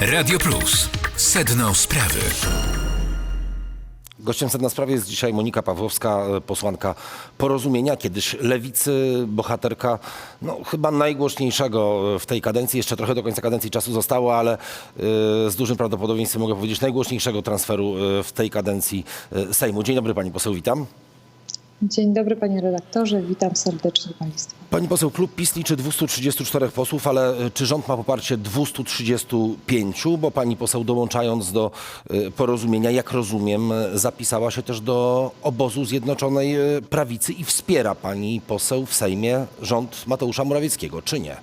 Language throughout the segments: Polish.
Radio Plus. Sedno sprawy. Gościem sedna sprawy jest dzisiaj Monika Pawłowska, e, posłanka Porozumienia, kiedyś Lewicy, bohaterka no, chyba najgłośniejszego w tej kadencji. Jeszcze trochę do końca kadencji czasu zostało, ale e, z dużym prawdopodobieństwem mogę powiedzieć najgłośniejszego transferu e, w tej kadencji e, Sejmu. Dzień dobry Pani Poseł, witam. Dzień dobry panie redaktorze, witam serdecznie państwa. Pani poseł, klub PiS liczy 234 posłów, ale e, czy rząd ma poparcie 235? Bo pani poseł dołączając do e, porozumienia, jak rozumiem, e, zapisała się też do obozu Zjednoczonej Prawicy i wspiera pani poseł w Sejmie rząd Mateusza Morawieckiego, czy nie?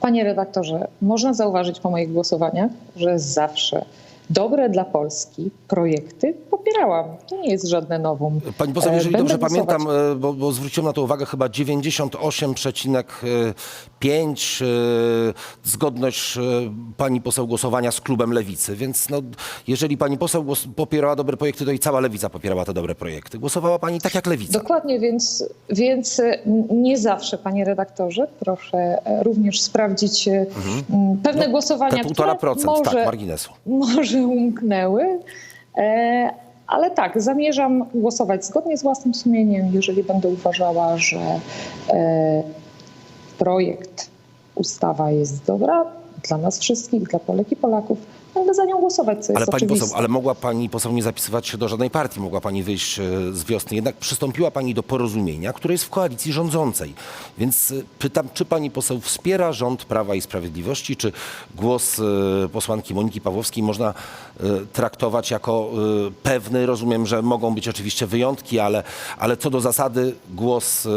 Panie redaktorze, można zauważyć po moich głosowaniach, że zawsze dobre dla Polski projekty popierałam. To nie jest żadne nowum. Pani poseł, E, jeżeli będę dobrze głosować- pamiętam, e, bo, bo zwróciłem na to uwagę, chyba 98,5 e, zgodność e, pani poseł głosowania z klubem Lewicy. Więc no, jeżeli pani poseł popierała dobre projekty, to i cała Lewica popierała te dobre projekty. Głosowała pani tak jak Lewica. Dokładnie, więc, więc e, nie zawsze, panie redaktorze, proszę e, również sprawdzić e, m, pewne głosowania, Mhm. No, Te 1,5%, które może, tak, marginesu. może umknęły. E, ale tak, zamierzam głosować zgodnie z własnym sumieniem, jeżeli będę uważała, że e, projekt, ustawa jest dobra dla nas wszystkich, dla Polek i Polaków, będę za nią głosować, co Ale jest pani oczywiste. poseł, ale mogła pani poseł nie zapisywać się do żadnej partii, mogła pani wyjść e, z wiosny. Jednak przystąpiła pani do porozumienia, które jest w koalicji rządzącej. Więc e, pytam, czy pani poseł wspiera rząd Prawa i Sprawiedliwości, czy głos e, posłanki Moniki Pawłowskiej można e, traktować jako e, pewny? Rozumiem, że mogą być oczywiście wyjątki, ale, ale co do zasady głos e,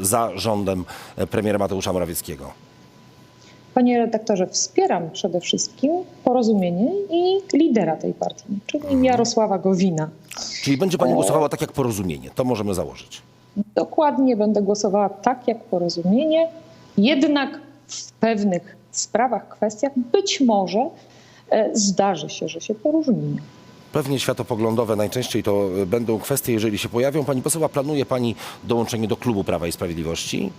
za rządem e, premiera Mateusza Morawieckiego. Panie redaktorze, wspieram przede wszystkim porozumienie i lidera tej partii, czyli Mhm. Jarosława Gowina. Czyli będzie pani głosowała tak jak porozumienie. To możemy założyć. Dokładnie będę głosowała tak jak porozumienie, jednak w pewnych sprawach, kwestiach być może e, zdarzy się, że się poróżnimy. Pewnie światopoglądowe najczęściej to y, będą kwestie, jeżeli się pojawią. Pani poseł, planuje Pani dołączenie do klubu Prawa i Sprawiedliwości?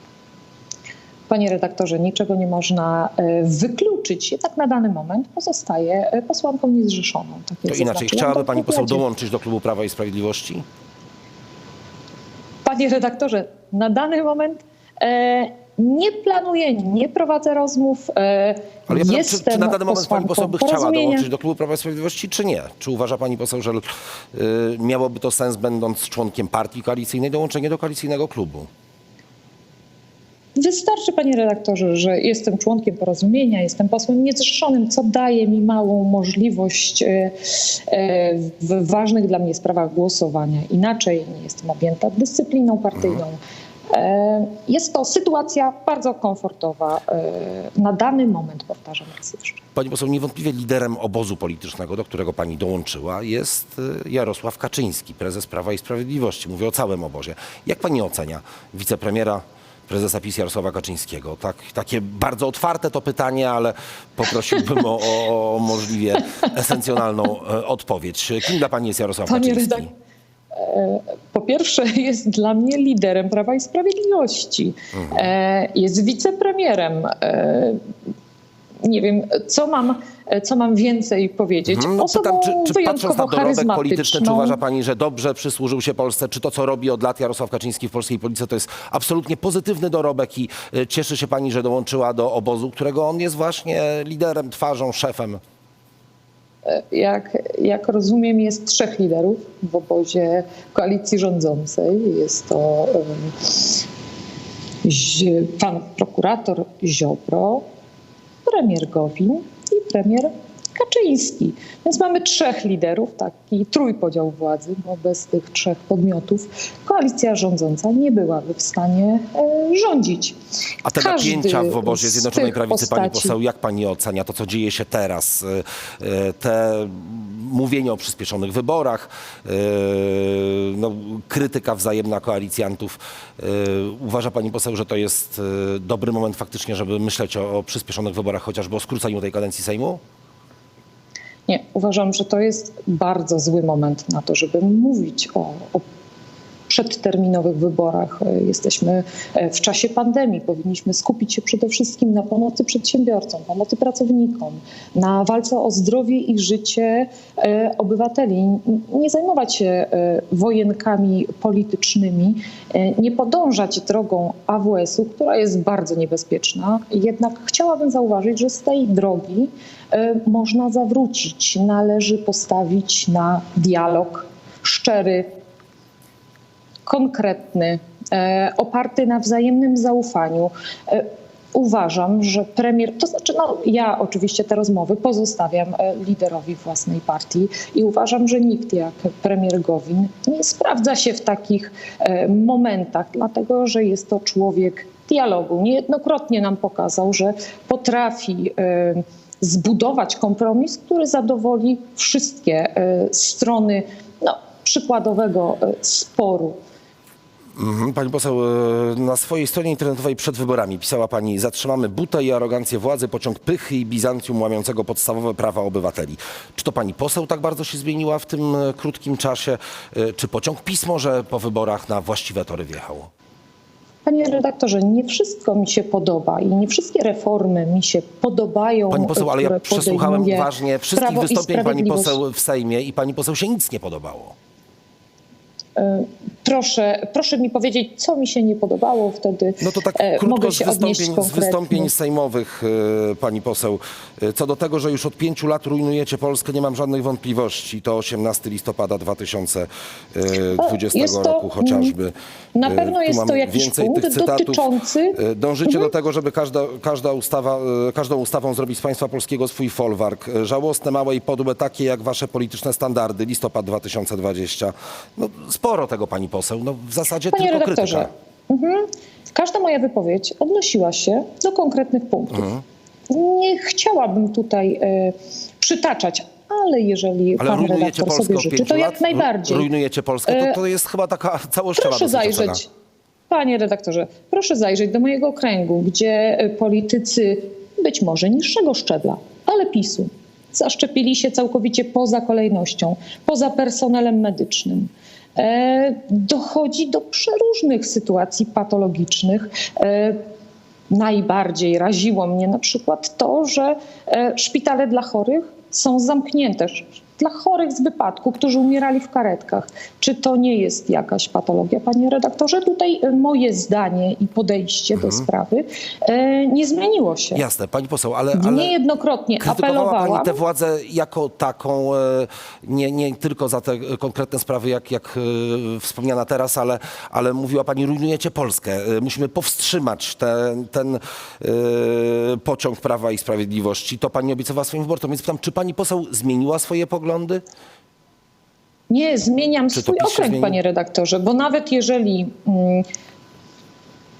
Panie redaktorze, niczego nie można e, wykluczyć. Jednak na dany moment pozostaje e, posłanką niezrzeszoną. Tak To inaczej, chciałaby w Pani poseł dołączyć do klubu Prawa i Sprawiedliwości? Panie redaktorze, na dany moment e, nie planuję, nie prowadzę rozmów. E, Ale ja pytam, czy, czy na dany moment Pani poseł by chciała dołączyć do klubu Prawa i Sprawiedliwości, czy nie? Czy uważa Pani poseł, że y, miałoby to sens, będąc członkiem partii koalicyjnej, dołączenie do koalicyjnego klubu? Wystarczy, panie redaktorze, że jestem członkiem porozumienia, jestem posłem niezrzeszonym, co daje mi małą możliwość e, e, w ważnych dla mnie sprawach głosowania. Inaczej nie jestem objęta dyscypliną partyjną. E, Jest to sytuacja bardzo komfortowa. Na dany moment, powtarzam raz jeszcze. Pani poseł, niewątpliwie liderem obozu politycznego, do którego pani dołączyła, jest Jarosław Kaczyński, prezes Prawa i Sprawiedliwości. Mówię o całym obozie. Jak pani ocenia wicepremiera, prezesa PiS Jarosława Kaczyńskiego? Tak, takie bardzo otwarte to pytanie, ale poprosiłbym o, o, o możliwie esencjonalną e, odpowiedź. Kim dla pani jest Jarosław Panie Kaczyński? redak- Po pierwsze, jest dla mnie liderem Prawa i Sprawiedliwości. E, Jest wicepremierem. E, Nie wiem, co mam, co mam więcej powiedzieć. Mhm, No, pytam, czy, czy patrząc na dorobek polityczny, czy uważa pani, że dobrze przysłużył się Polsce? Czy to, co robi od lat Jarosław Kaczyński w polskiej polityce, to jest absolutnie pozytywny dorobek i y, cieszy się pani, że dołączyła do obozu, którego on jest właśnie liderem, twarzą, szefem? Jak, jak rozumiem, jest trzech liderów w obozie koalicji rządzącej. Jest to pan prokurator Ziobro, premier Gowin premier Kaczyński. Więc mamy trzech liderów, taki trójpodział władzy, bo bez tych trzech podmiotów koalicja rządząca nie byłaby w stanie e, rządzić. A te Każdy napięcia w obozie Zjednoczonej Prawicy, pani postaci- poseł, jak pani ocenia to, co dzieje się teraz? Y, y, Te mówienie o przyspieszonych wyborach, no, krytyka wzajemna koalicjantów. Uważa pani poseł, że to jest dobry moment faktycznie, żeby myśleć o, o przyspieszonych wyborach, chociażby o skróceniu tej kadencji Sejmu? Nie, uważam, że to jest bardzo zły moment na to, żeby mówić o, o przedterminowych wyborach. E, Jesteśmy e, w czasie pandemii. Powinniśmy skupić się przede wszystkim na pomocy przedsiębiorcom, pomocy pracownikom, na walce o zdrowie i życie e, obywateli. Nie zajmować się wojenkami politycznymi, nie podążać drogą AWS-u, która jest bardzo niebezpieczna. Jednak chciałabym zauważyć, że z tej drogi można zawrócić. Należy postawić na dialog szczery, konkretny, e, oparty na wzajemnym zaufaniu. E, Uważam, że premier, to znaczy, no ja oczywiście te rozmowy pozostawiam e, liderowi własnej partii i uważam, że nikt jak premier Gowin nie sprawdza się w takich momentach, dlatego że jest to człowiek dialogu. Niejednokrotnie nam pokazał, że potrafi zbudować kompromis, który zadowoli wszystkie strony no, przykładowego sporu. Mhm, Pani poseł, e, na swojej stronie internetowej przed wyborami pisała pani zatrzymamy butę i arogancję władzy, pociąg pychy i Bizancjum łamiącego podstawowe prawa obywateli. Czy to pani poseł tak bardzo się zmieniła w tym e, krótkim czasie? E, Czy pociąg PiS może po wyborach na właściwe tory wjechało? Panie redaktorze, nie wszystko mi się podoba i nie wszystkie reformy mi się podobają. Pani poseł, ale ja które przesłuchałem podejmuje uważnie wszystkich Prawo i wystąpień pani Sprawiedliwość. poseł w Sejmie i pani poseł się nic nie podobało. Proszę, proszę mi powiedzieć, co mi się nie podobało wtedy. No to tak e, krótko mogę z się wystąpień, z wystąpień sejmowych, e, pani poseł. E, Co do tego, że już od pięciu lat rujnujecie Polskę, nie mam żadnych wątpliwości. To 18 listopada 2020 jest to, roku chociażby. na pewno tu jest to jakiś więcej punkt dotyczący- Mhm. Dążycie do tego, żeby każda, każda ustawa, każdą ustawą zrobić z państwa polskiego swój folwark. Żałosne, małe i podłe, takie jak wasze polityczne standardy. Listopad 2020. No, sporo tego, pani poseł. No, w zasadzie Panie tylko redaktorze, krytyka. mhm, każda moja wypowiedź odnosiła się do konkretnych punktów. Mhm. Nie chciałabym tutaj e, przytaczać, ale jeżeli Ale pan redaktor Polskę sobie życzy, to jak najbardziej. Rujnujecie Polskę. To, E, to jest chyba taka całościowa Proszę zajrzeć, panie redaktorze, proszę zajrzeć do mojego okręgu, gdzie e, politycy być może niższego szczebla, ale PiSu zaszczepili się całkowicie poza kolejnością, poza personelem medycznym. E, dochodzi do przeróżnych sytuacji patologicznych. E, najbardziej raziło mnie na przykład to, że e, szpitale dla chorych są zamknięte. Dla chorych z wypadku, którzy umierali w karetkach. Czy to nie jest jakaś patologia, panie redaktorze? Tutaj e, moje zdanie i podejście do sprawy e, nie zmieniło się. Jasne, pani poseł, ale, ale Niejednokrotnie krytykowała pani tę władzę jako taką, e, nie, nie tylko za te konkretne sprawy, jak, jak wspomniana teraz, ale, ale mówiła pani, rujnujecie Polskę. Musimy powstrzymać ten, ten pociąg Prawa i Sprawiedliwości. To pani obiecowała swoim wyborcom. Więc pytam, czy pani poseł zmieniła swoje poglądy? Nie, zmieniam Czy swój okręg, zmieni? panie redaktorze, bo nawet jeżeli mm,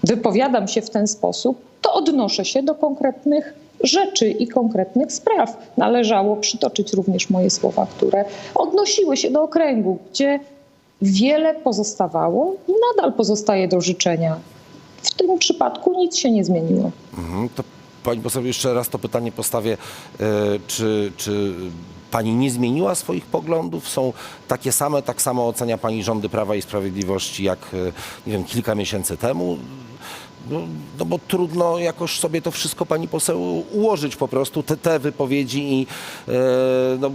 wypowiadam się w ten sposób, to odnoszę się do konkretnych rzeczy i konkretnych spraw. Należało przytoczyć również moje słowa, które odnosiły się do okręgu, gdzie wiele pozostawało i nadal pozostaje do życzenia. W tym przypadku nic się nie zmieniło. Mhm, to pani poseł, jeszcze raz to pytanie postawię. E, Czy, czy pani nie zmieniła swoich poglądów? Są takie same, tak samo ocenia pani rządy Prawa i Sprawiedliwości jak, e, nie wiem, kilka miesięcy temu? No, no bo trudno jakoś sobie to wszystko pani poseł ułożyć po prostu, te, te wypowiedzi i e, no,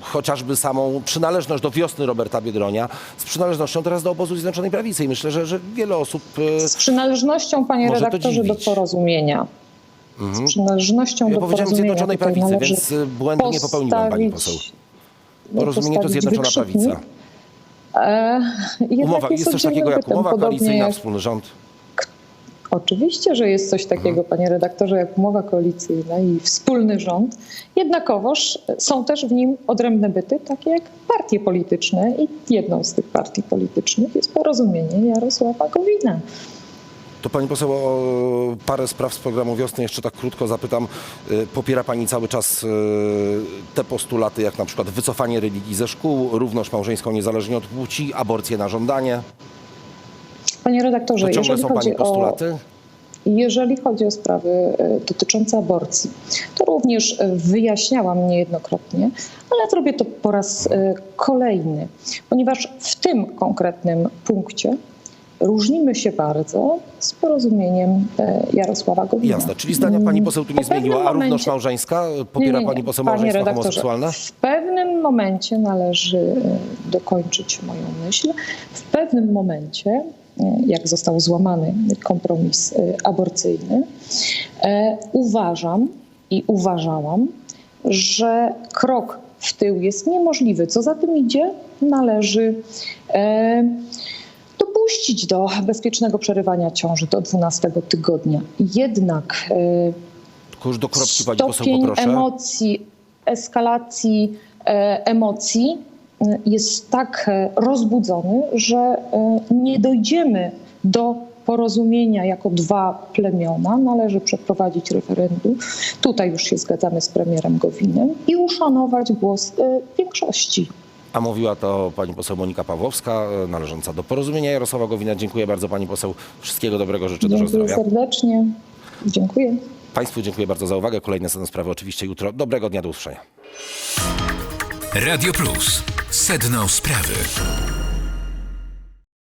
chociażby samą przynależność do wiosny Roberta Biedronia z przynależnością teraz do obozu Zjednoczonej Prawicy. I myślę, że, że wiele osób... e, Z przynależnością, panie redaktorze, do porozumienia. Z przynależnością Ja do powiedziałem. Zjednoczonej tutaj Prawicy, więc y, błędu nie popełniłem, pani poseł. Porozumienie to Zjednoczona. Prawica. E, Umowa, jest coś sądzimy, takiego jak umowa koalicyjna, jak- wspólny rząd. Oczywiście, że jest coś takiego, Mhm. panie redaktorze, jak umowa koalicyjna i wspólny rząd. Jednakowoż są też w nim odrębne byty, takie jak partie polityczne i jedną z tych partii politycznych jest porozumienie Jarosława Gowina. To pani poseł o parę spraw z programu Wiosny jeszcze tak krótko zapytam. Y, Popiera pani cały czas y, te postulaty, jak na przykład wycofanie religii ze szkół, równość małżeńską niezależnie od płci, aborcję na żądanie? Panie redaktorze, To ciągle jeżeli są pani chodzi o postulaty? Jeżeli chodzi o sprawy e, dotyczące aborcji, to również wyjaśniałam niejednokrotnie, ale zrobię to po raz kolejny, ponieważ w tym konkretnym punkcie różnimy się bardzo z porozumieniem e, Jarosława Gowina. Jasne, czyli zdania pani poseł tu nie Po zmieniła, a równość momencie- małżeńska? Popiera Nie, nie, nie. pani poseł małżeństwa homoseksualne? W pewnym momencie należy e, dokończyć moją myśl. W pewnym momencie, e, jak został złamany kompromis aborcyjny, uważam i uważałam, że krok w tył jest niemożliwy. Co za tym idzie, należy dopuścić do bezpiecznego przerywania ciąży do 12 tygodnia. Jednak e, Tylko do kropki poseł stopień poproszę. emocji, eskalacji e, emocji e, jest tak rozbudzony, że nie dojdziemy do porozumienia jako dwa plemiona. Należy przeprowadzić referendum. Tutaj już się zgadzamy z premierem Gowinem i uszanować głos większości. A mówiła to pani poseł Monika Pawłowska, e, należąca do porozumienia Jarosława Gowina. Dziękuję bardzo pani poseł. Wszystkiego dobrego, życzę dużo Dziękuję zdrowia. serdecznie. Dziękuję. Państwu dziękuję bardzo za uwagę. Kolejne sedno sprawy oczywiście jutro. Dobrego dnia, do usłyszenia. Radio Plus. Sedno sprawy.